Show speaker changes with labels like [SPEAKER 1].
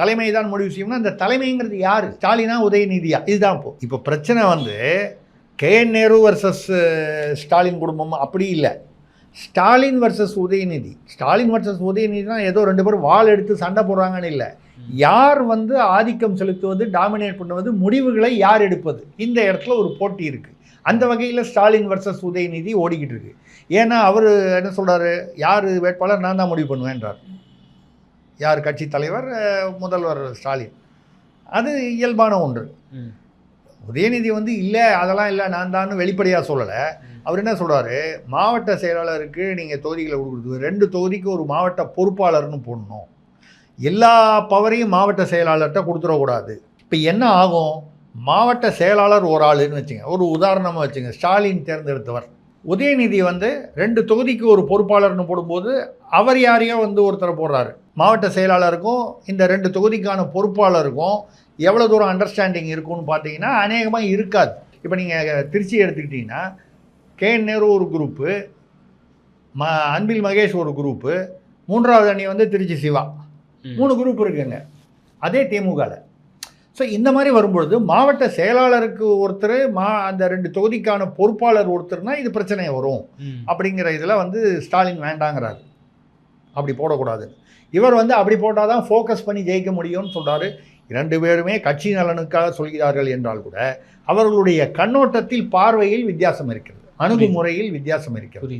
[SPEAKER 1] தலைமை தான் முடிவு செய்யும்னா அந்த தலைமைங்கிறது யார்? ஸ்டாலினா உதயநிதியா? இதுதான் இப்போ. இப்போ பிரச்சனை வந்து K. N. Nehru versus Stalin குடும்பம் அப்படி இல்லை. ஸ்டாலின் வர்சஸ் உதயநிதி. ஸ்டாலின் வர்சஸ் உதயநிதினா ஏதோ ரெண்டு பேரும் வாள் எடுத்து சண்டை போடுறாங்கன்னு இல்லை. யார் வந்து ஆதிக்கம் செலுத்துவது டாமினேட் பண்ணுவது முடிவுகளை யார் எடுப்பது? இந்த இடத்துல ஒரு போட்டி இருக்குது அந்த வகையில் ஸ்டாலின் வர்சஸ் உதயநிதி ஓடிக்கிட்டு இருக்கு. ஏன்னா அவர் என்ன சொல்கிறாரு யார் வேட்பாளர்? நான் தான் முடிவு பண்ணுவேன்றார். யார் கட்சி தலைவர்? முதல்வர் ஸ்டாலின். அது இயல்பான ஒன்று. உதயநிதி வந்து இல்லை அதெல்லாம் இல்லை நான் தான் வெளிப்படையாக சொல்லலை. அவர் என்ன சொல்றாரு? மாவட்ட செயலாளருக்கு நீங்கள் தொகுதிகளை கொடுக்குறது ரெண்டு தொகுதிக்கு ஒரு மாவட்ட பொறுப்பாளர்னு போடணும். எல்லா பவரையும் மாவட்ட செயலாளர்கிட்ட கொடுத்துடக்கூடாது. இப்போ என்ன ஆகும்? மாவட்ட செயலாளர் ஒரு ஆளுன்னு வச்சுங்க ஒரு உதாரணமாக வச்சுங்க ஸ்டாலின் தேர்ந்தெடுத்தவர். உதயநிதி வந்து ரெண்டு தொகுதிக்கு ஒரு பொறுப்பாளர்னு போடும்போது அவர் யாரையோ வந்து ஒருத்தரை போடுறாரு. மாவட்ட செயலாளருக்கும் இந்த ரெண்டு தொகுதிக்கான பொறுப்பாளருக்கும் எவ்வளோ தூரம் அண்டர்ஸ்டாண்டிங் இருக்கும்னு பார்த்தீங்கன்னா அநேகமாக இருக்காது. இப்போ நீங்கள் திருச்சி எடுத்துக்கிட்டிங்கன்னா கே என் நேரு ஒரு குரூப்பு ம அன்பில் மகேஷ் ஒரு குரூப்பு மூன்றாவது அணி வந்து திருச்சி சிவா. மூணு குரூப் இருக்குங்க. அதே திமுகவில் ஸோ இந்த மாதிரி வரும்பொழுது மாவட்ட செயலாளருக்கு ஒருத்தர் மா அந்த ரெண்டு தொகுதிக்கான பொறுப்பாளர் ஒருத்தர்னா இது பிரச்சனை வரும். அப்படிங்கிற இதில் வந்து ஸ்டாலின் வேண்டாங்கிறாரு. அப்படி போடக்கூடாது. இவர் வந்து அப்படி போட்டால் தான் ஃபோக்கஸ் பண்ணி ஜெயிக்க முடியும்னு சொல்றாரு. இரண்டு பேருமே கட்சி நலனுக்காக சொல்கிறார்கள் என்றால் கூட அவர்களுடைய கண்ணோட்டத்தில் பார்வையில் வித்தியாசம் இருக்கிறது. அணுகுமுறையில் வித்தியாசம் இருக்கிறது.